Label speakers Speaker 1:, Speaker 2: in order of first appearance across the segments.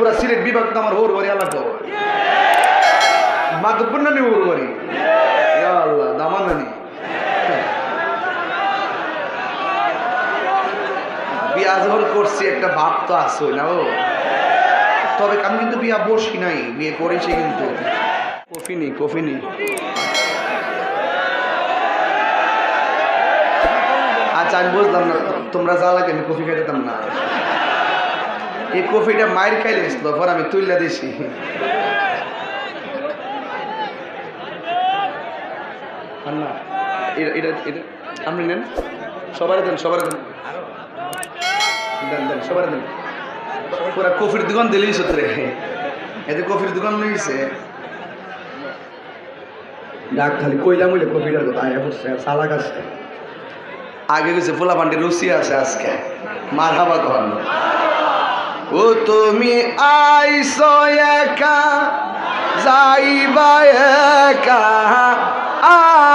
Speaker 1: পুরা সিলেট বিভাগ তো আমার হোর বাড়ি এলাকা মাধবপুর নানি হোর বাড়ি আল্লাহ বিয়া করছি, একটা ভাব তো না ও তবে আমি কিন্তু বিয়া বসি নাই, বিয়ে করেছি কিন্তু। কফি নি কফি নি আচ্ছা আমি বুঝলাম না, তোমরা যা লাগে আমি কফি খাইতাম না। এই কফিটা মায়ের খাইলে এসলো পর আমি তুইলা দিছি। না আপনি নেন। সবারই দেন সবারই দেন। দেন দেন সবারই দেন। পুরা কফির দোকান দিলেই সত্রে এতে কফির দোকান লইছে ডাক খালি কইলাম বলে কফিটার কথা, আয়া বসছে সালাক আছে। আগে গেছে ফুলা পান্ডি রুচি আছে আজকে। মার হাবা কন ও তুমি আইসো একা, যাইবা একা,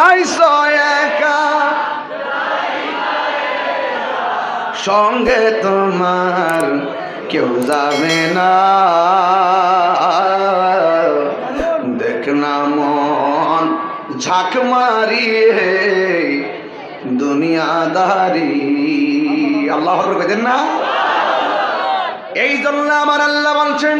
Speaker 1: আইসো একা। সঙ্গে তোমার কেউ যাবে না। দেখ না মন ঝাঁক মারিয়ে দুনিয়াদারি। আল্লাহ কেছেন না? এই জন্য আমার আল্লাহ বলছেন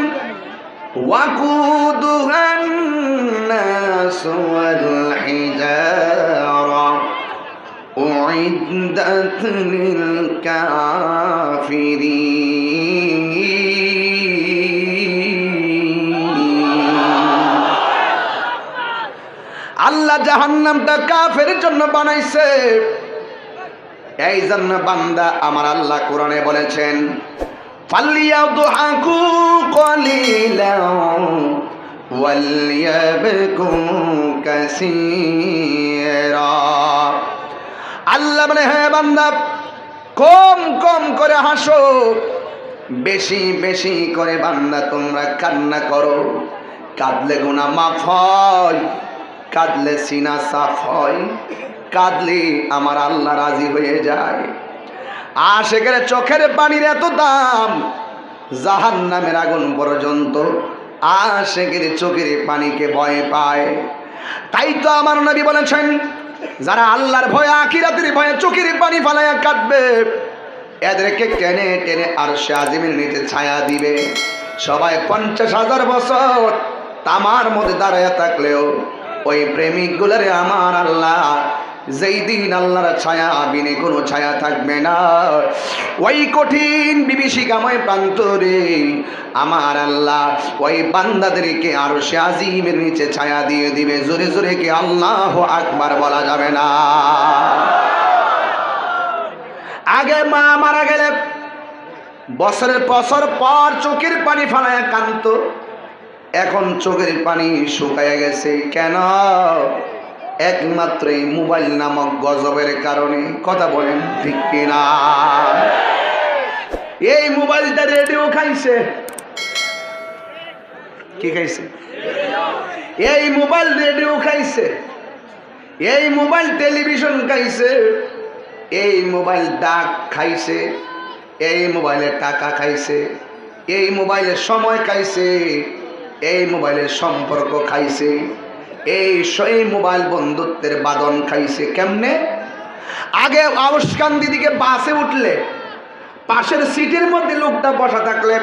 Speaker 1: আল্লাহ জাহান্নামটা কাফের জন্য বানাইছে। এই জন্য বান্দা আমার আল্লাহ কোরআনে বলেছেন ফালিয়াদহাকু কলিলাও ওয়ালিয়াবকু কাসীরা আল্লাহ বলে হ্যাঁ বান্দা, কম কম করে হাসো। বেশি বেশি করে বান্দা, তোমরা কান্না করো। কাঁদলে গুণা মাফ হয়, কাঁদলে সিনা সাফ হয়, কাঁদলে আমার আল্লাহ রাজি হয়ে যায়। আর সেখানে চোখের পানির এত দাম। জাহান নামের আগুন পর্যন্ত আর সেখানে চোখের পানিকে ভয় পায়। তাই তো আমার নবী বলেছেন, যারা আল্লাহর ভয়ে আখিরাতের ভয়ে চোখের পানি ফালাইয়া কাঁদবে, এদেরকে টেনে টেনে আর সে আজিমের নিচে ছায়া দিবে। সবাই পঞ্চাশ হাজার বছর তামার মধ্যে দাঁড়াইয়া থাকলেও ওই প্রেমিকগুলোরে আমার আল্লাহ যেই দিন আল্লাহর ছায়া, বিনে কোনো ছায়া থাকবে না। ওই কঠিন বিভীষিকাময় প্রান্তরে আমার আল্লাহ ওই বান্দাদেরকে আরও সে আজিমের নিচে ছায়া দিয়ে দিবে। জোরে জোরে কি আল্লাহ আকবার বলা যাবে না? আগে মা মারা গেলে বছরের বছর পর চোখের পানি ফালায় কান্ত এখন চোখের পানি শুকায় গেছে। কেন? একমাত্র এই মোবাইল নামক গজবের কারণে কথা বলেন ঠিক কিনা? এই মোবাইলটা রেডিও খাইছে। কি খাইছে? এই মোবাইল রেডিও খাইছে। এই মোবাইল টেলিভিশন খাইছে। এই মোবাইল ডাক খাইছে। এই মোবাইলে টাকা খাইছে। এই মোবাইলে সময় খাইছে। এই মোবাইলের সম্পর্ক খাইছে। এই সেই মোবাইল বন্ধুত্বের বাদন খাইছে কেমনে? আগে আউসকান দিদিকে বাসে উঠলে, পাশের সিটের মধ্যে লোকটা বসা থাকলে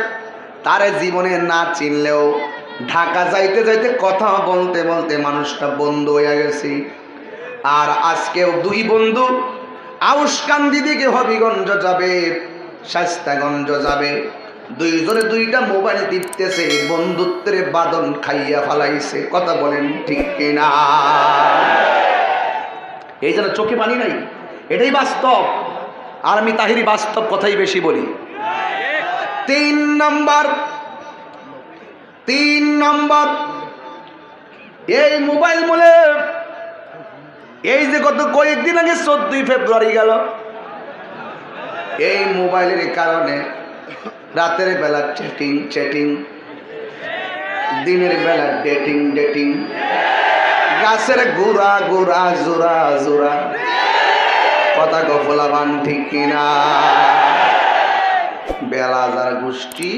Speaker 1: তারে জীবনে না চিনলেও ঢাকা যাইতে যাইতে কথা বলতে বলতে মানুষটা বন্ধু হয়ে গেছি। আর আজকেও দুই বন্ধু আউসকান দিদিকে হবিগঞ্জ যাবে, শাস্তাগঞ্জ যাবে। দুইজনে দুইটা মোবাইল টিপতেছে বন্ধুত্বের বাদন খাইয়া ফালাইছে। কথা বলেন ঠিক কিনা? এই যেন চোখে পানি নাই, এটাই বাস্তব। আর আমি তাহিরি বাস্তব কথাই বেশি বলি। তিন নম্বর তিন নম্বর, এই মোবাইল বলে, এই যে গত কয়েকদিন আগে চোদ্দই ফেব্রুয়ারি গেল, এই মোবাইলের কারণে রাতের বেলা চ্যাটিং চ্যাটিং দিনের বেলা ডেটিং ডেটিং গাছের গোড়া গোড়া, জোড়া জোড়া, কথা গফলাবান ঠিক কিনা? বেলাজার গোষ্ঠী,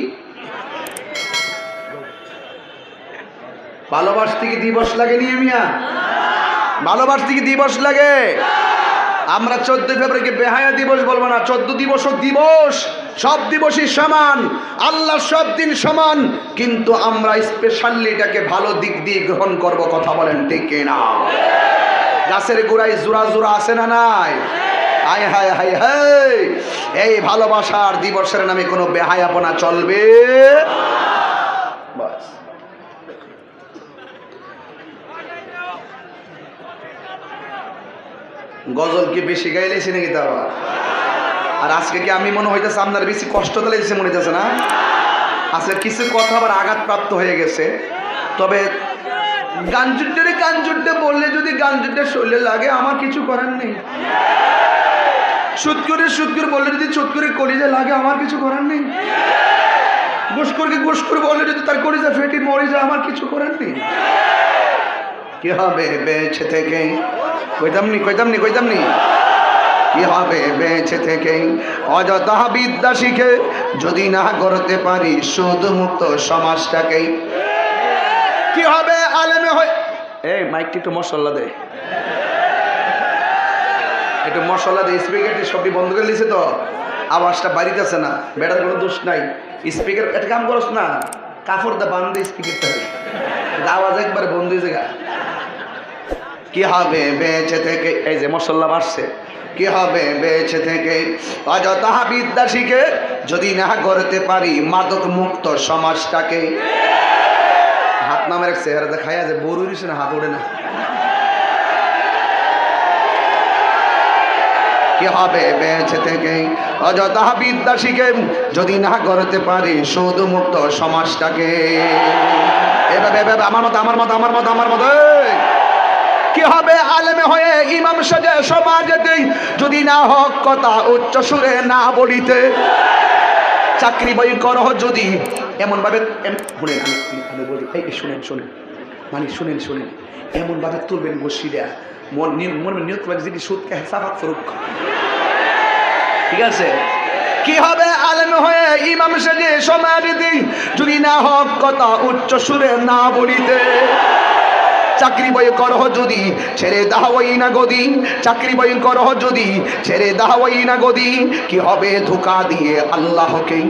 Speaker 1: ভালোবাসতে কি দিবস লাগে নিয়ে মিয়া? ভালোবাসতে কি দিবস লাগে? আমরা চোদ্দ ফেব্রুয়ারিকে বেহায়া দিবস বলব না, চোদ্দ দিবস দিবস। সব দিবসই সমান আল্লাহ সব দিন সমান, কিন্তু আমরা স্পেশালি এটাকে ভালো দিক দিয়ে গ্রহণ করব কথা বলেন ঠিক না গাছের গোড়ায় জোড়া জোড়া আছে না নাই? হায় হায় হায় হায় এই ভালোবাসার দিবসের নামে কোনো বেহায়াপনা চলবে? গজল কি বেশি গাইলেছি নাকি তা আবার? আর আজকে কি আমি মনে হইতেছে আপনার বেশি কষ্ট দিলেছে মনে হইতেছে না? আজকে কিছু কথা আবার আঘাতপ্রাপ্ত হয়ে গেছে। তবে গান জুটে গান বললে যদি গান জুটে শরীরে লাগে, আমার কিছু করার নেই। সুৎকুরে সুৎকুর বললে যদি সুৎকুরে কলিজা লাগে, আমার কিছু করার নেই। গোসকুরকে গোসকুর বললে যদি তার কলিজা ফেটে মরে যায়, আমার কিছু করার নেই। কি হবে বেঁচে থেকে? কইতাম নি কইতাম নি কইতাম নি। কি হবে বেঁচে থেকে অযথা বিদ্যা শিখে যদি না করতে পারি শুধু মুক্ত সমাজটাকে? কি হবে আলেমে হয় এই মাইকটি একটু মশলা দে। একটু মশলা দে, স্পিকারটি সবটি বন্ধ করে দিছে তো। আওয়াজটা বাড়িতেছে না। বেটার কোনো দোষ নাই। স্পিকার, একটা কাম করস না। কাপড় দা বান্ধে স্পিকারটা। আওয়াজ একবার বন্ধ হয়ে যায় কি হবে বেঁচে থেকে এই যে মশলা বাড়ছে। কি হবে বেঁচে থেকে অযথা বিদ্যা শিখে যদি না করতে পারি মাদক মুক্ত সমাজটাকে হাত নামের এক চেহারা দেখায় যে হইছে না হাত ওড়ে না কি হবে বেঁচে থেকে অযথা বিদ্যা শিখে যদি না করতে পারি শুধু মুক্ত সমাজটাকে এভাবে এভাবে আমার মতো আমার মতো আমার মতো আমার মতো! কি হবে আলেমে হয়ে ইমাম সাজে সমাজেতে? যদি না হক কথা উচ্চ সুরে না বলিতে। চাকরি বই করহ যদি। এমন ভাবে এম- শুনেন আমি বলি, এই শুনেন শুনেন। মানে শুনেন শুনেন। এমন ভাবে তুলবেন বসিরা মন মনে নিয়ত করে যদি সুদকে হেসাফাত করুক। ঠিক আছে? কি হবে আলেম হয়ে ইমাম সেজে সমাজে যদি না হক কথা উচ্চ সুরে না বলিতে। চাকরি বই যদি, ছেড়ে দাহাওয়াই না গদি চাকরি বই যদি, ছেড়ে দাহাওয়াই না গদি কি হবে ধোকা দিয়ে আল্লাহকে?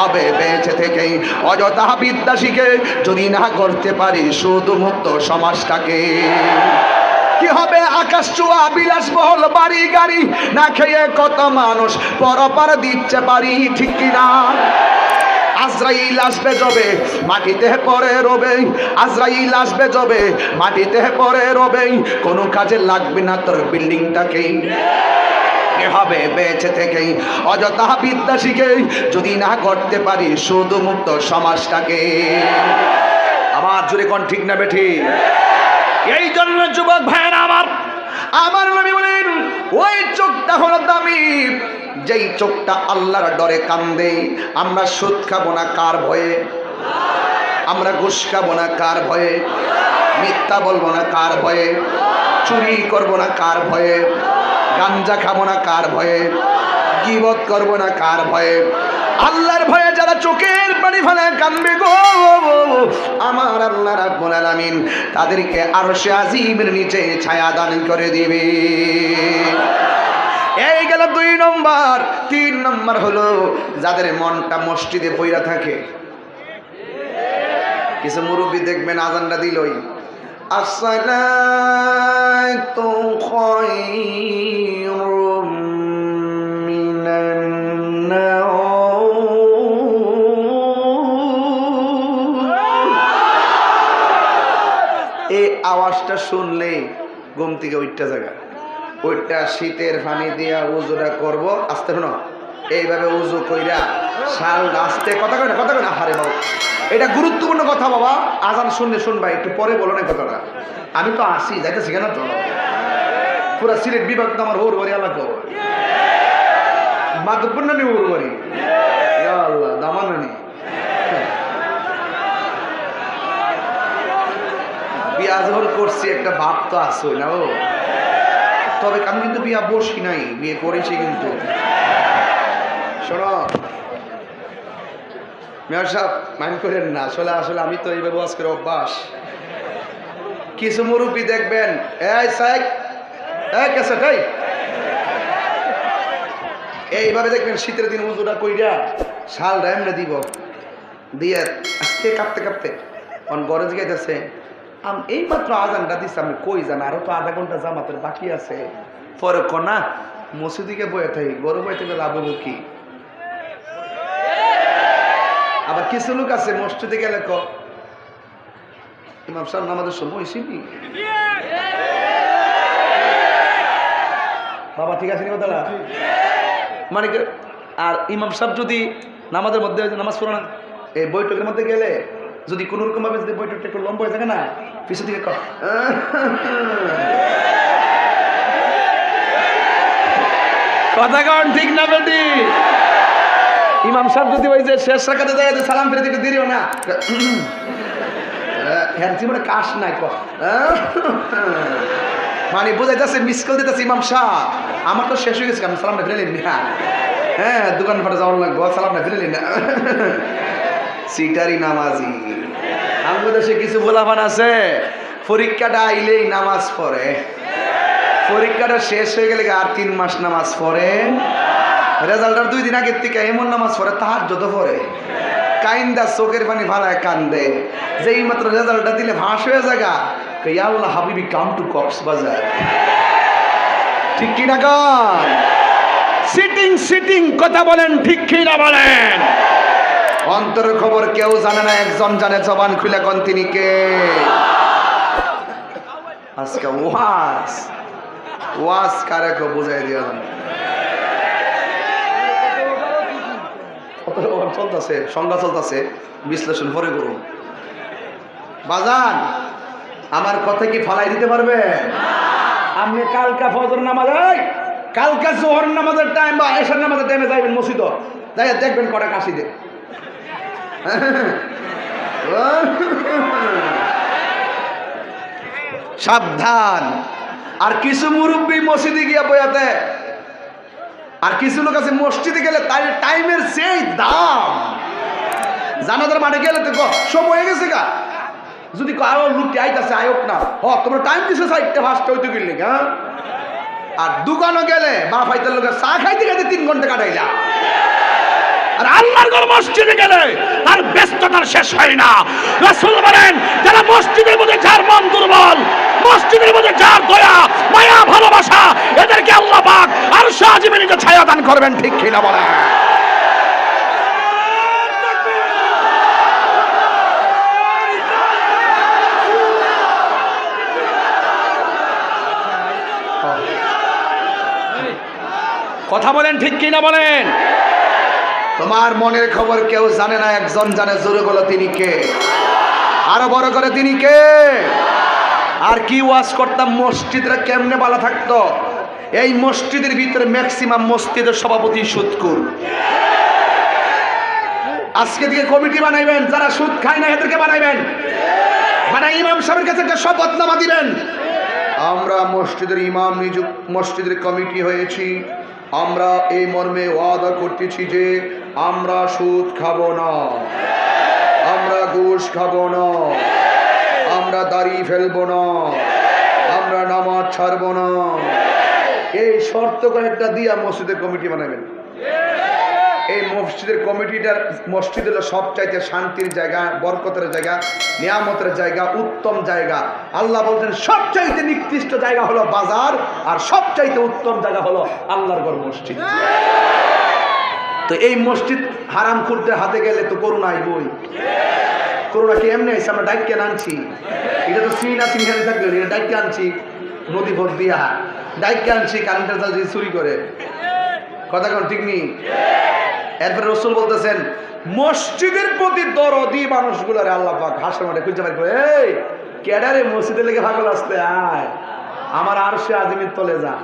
Speaker 1: হবে বেঁচে থেকে? অযথা যদি না করতে পারি শুধু মুক্ত সমাজটাকে। কি হবে আকাশ চুয়া বিলাস বহল বাড়ি গাড়ি? না খেয়ে কত মানুষ পরপার দিচ্ছে বাড়ি, ঠিক কিনা? আজরাইল আসবে যবে, মাটিতে পরে রবে, আজরাইল আসবে যবে, মাটিতে পরে রবে, কোনো কাজে লাগবে না তোর বিল্ডিংটাকেই হবে বেঁচে থেকেই, অযথা বিদ্যা শিখে যদি না করতে পারি শুধু মুক্ত সমাজটাকে। আমার জুড়ে কোন ঠিক না বেঠি? এই জন্য যুবক ভাইয়েরা আমার আমার নবী বলেন, ওই চোখটা হলো দামি। যেই চোখটা আল্লাহর ডরে কান্দে, আমরা সুদ খাব না কার ভয়ে? আমরা ঘুষ খাব না কার ভয়ে? মিথ্যা বলব না কার ভয়ে? চুরি করব না কার ভয়ে? গাঞ্জা খাব না কার ভয়ে? গিবত করব না কার ভয়ে? আল্লাহর ভয়ে যারা চোখের পানি ফেলে কানবে গো, আমার আল্লাহ রাব্বুল আলামিন তাদেরকে আরও সে আজিমের নিচে ছায়া দান করে দিবে। এই গেল দুই নম্বর, তিন নম্বর হলো যাদের মনটা মসজিদে পইরা থাকে। কিছু মুরব্বী দেখবেন আজানটা দিলই। আসসালাতু আওয়াজটা শুনলে ঘুম থেকে ওইটা জায়গা ওইটা শীতের পানি দিয়া উজুটা করব। আস্তে শোনো, এইভাবে উজু কইরা শাল আস্তে কথা কয় না, কথা কয় না? হারে বাবু। এটা গুরুত্বপূর্ণ কথা বাবা। আজান শুনলে শুনবা, একটু পরে বলো না কথাটা। আমি তো আসি, যাইতেছি কেন? তো পুরা সিলেট বিভাগ তো আমার ওর বাড়ি এলাকা। মাধবপুর নানি বিয়া করছি, একটা ভাব তো আসই না ও। তবে আমি কিন্তু বিয়া বসি নাই, বিয়ে করেছি কিন্তু। শোনো। মেয়র সাহেব, মাইন্ড করেন না, আসলে আসলে আমি তো এইভাবে ওয়াজ করে অভ্যাস। কিছু দেখবেন। এই সাইক এই কেসে তাই এইভাবে দেখবেন শীতের দিন উজুটা কইরা শাল এমনি দিব। দিয়ে আস্তে কাঁপতে কাঁপতে, অন গরজ জিগাইতেছে আম এই মাত্র আজানটা দিচ্ছে আমি কই জান? আরও তো আধা ঘণ্টা জামাতের বাকি আছে। পরে কনা মসজিদিকে বয়ে থাকি, গরু বয়ে থেকে, লাভ হব কি? আবার কিছু লোক আছে, মসজিদে গেলে ক ইমাম সাহেব, নামাজের সময় হয়েছিনি বাবা, ঠিক আছে নি দাদা মানে আর ইমাম সাহেব যদি নামাজের মধ্যে নামাজ পড়ো না, এই বৈঠকের মধ্যে গেলে যদি কোনো রকম ভাবে যদি বৈঠকটা একটু লম্বা হয়ে থাকে না, পিছন দিকে কথা কন, ঠিক না বেটি? ইমাম সাহেব যদি ওই যে শেষ রাখাতে যায় সালাম ফিরে দিও না। হ্যাঁ জীবনে কাশ নাই মানে বোঝাইতেছে মিস কল দিতেছে ইমাম শাহ আমার তো শেষ হয়ে গেছে, আমি সালামটা ফিরে নিন না হ্যাঁ দোকান ফাটে যাওয়ার লাগবো সালামটা ফিরে নিন সিটারি নামাজি। আমাদের দেশে কিছু বলাবান আছে, পরীক্ষাটা আইলেই নামাজ পড়ে। পরীক্ষাটা শেষ হয়ে গেলে আর তিন মাস নামাজ পড়ে। রেজাল্টার দুই দিন আগের থেকে এমন নামাজ পড়ে, তাহার যত পড়ে। কাইন্দা চোখের পানি ভালায় কান্দে। যেই মাত্র রেজাল্টটা দিলে ভাস হয়ে জায়গা আল্লাহ, হাবিবি কাম টু কক্সবাজার। ঠিক কিনা গান সিটিং সিটিং কথা বলেন, ঠিক কি না বলেন? অন্তর খবর কেউ জানে না, একজন জানে জবান খুলে কন তিনি কে। আজকে ওয়াজ। ওয়াজ কারে কো বুঝাই দিও চলতেছে, সংজ্ঞা চলতেছে, বিশ্লেষণ পরে করুন। বাজান, আমার কথা কি ফালাই দিতে পারবে? আপনি কালকা ফজর নামাজ কালকা জোহর নামাজের টাইম বা এশার নামাজের টাইমে যাইবেন মসজিদ। যাই দেখবেন কটা কাশি দে সাবধান। আর কিছু মুরব্বী মসজিদে গিয়া বয়াতে আর কিছু লোক আছে মসজিদে গেলে তাই টাইমের সেই দাম। জানাদের মাঠে গেলে তো সময় হয়ে গেছে গা। যদি আরও লোকটি আইতাছে, আয়োক না। হ, তোমরা টাইম দিছো সাইডটা ফার্স্ট হইতে গেলে হ্যাঁ আর দোকানও গেলে বা ফাইতে লোকের চা খাইতে খাইতে তিন ঘণ্টা কাটাইলা।
Speaker 2: আর আল্লাহর ঘর মসজিদে গেলে তার ব্যস্ততার শেষ হয় না। রাসূল বলেন, যারা মসজিদের মধ্যে যার মন দুর্বল, মসজিদের মধ্যে যার দয়া, মায়া, ভালোবাসা, এদেরকে আল্লাহ পাক আর সাহায্যে ছায়া দান করবেন, ঠিক কিনা বলেন? কথা বলেন, ঠিক কিনা বলেন?
Speaker 1: তোমার মনের খবর কেউ জানে না, একজন জানে জোরে বলো তিনি কে? আরও বড় করে তিনি কে? আর কি ওয়াজ করতাম, মসজিদরা কেমনে ভালো থাকতো? এই মসজিদের ভিতরে ম্যাক্সিমাম মসজিদের সভাপতি সুদকুর আজকে থেকে কমিটি বানাইবেন, যারা সুদ খায় না, এদেরকে বানাইবেন। মানে ইমাম সাহেবের কাছে একটা শপথনামা দিবেন। আমরা মসজিদের ইমাম নিযুক্ত, মসজিদের কমিটি হয়েছি। আমরা এই মর্মে ওয়াদা করতেছি যে আমরা সুদ খাব না। আমরা ঘুষ খাব না। আমরা দাড়ি ফেলব না। আমরা নামাজ ছাড়বো না। এই শর্ত কয়েকটা দিয়া মসজিদের কমিটি বানাবেন এই মসজিদের কমিটিটার মসজিদ হলো সবচাইতে শান্তির জায়গা, বরকতের জায়গা, নিয়ামতের জায়গা, উত্তম জায়গা। আল্লাহ বলছেন, সবচাইতে নিকৃষ্ট জায়গা হলো বাজার আর সবচাইতে উত্তম জায়গা হলো আল্লাহর ঘর মসজিদ। তো এই মসজিদ হারাম খুঁড়তে হাতে গেলে তো করোনা বই করোনা কি এমনি আইসে আমরা ডাইকে আনছি? এটা তো সিন আছে এখানে থাকলে এটা ডাইকে আনছি, নদী ভোট দিয়া ডাইকে আনছি? কারেন্টের জাল যদি চুরি করে। কথা কোন ঠিক নেই? এরপরে রসুল বলতেছেন, মসজিদের প্রতি দরদি মানুষগুলারে আল্লাহ পাক মাঠে খুঁজে করে। এই, কেডারে মসজিদে লেগে ভাগল আসতে আয়, আমার আর সে আজমির তলে যা।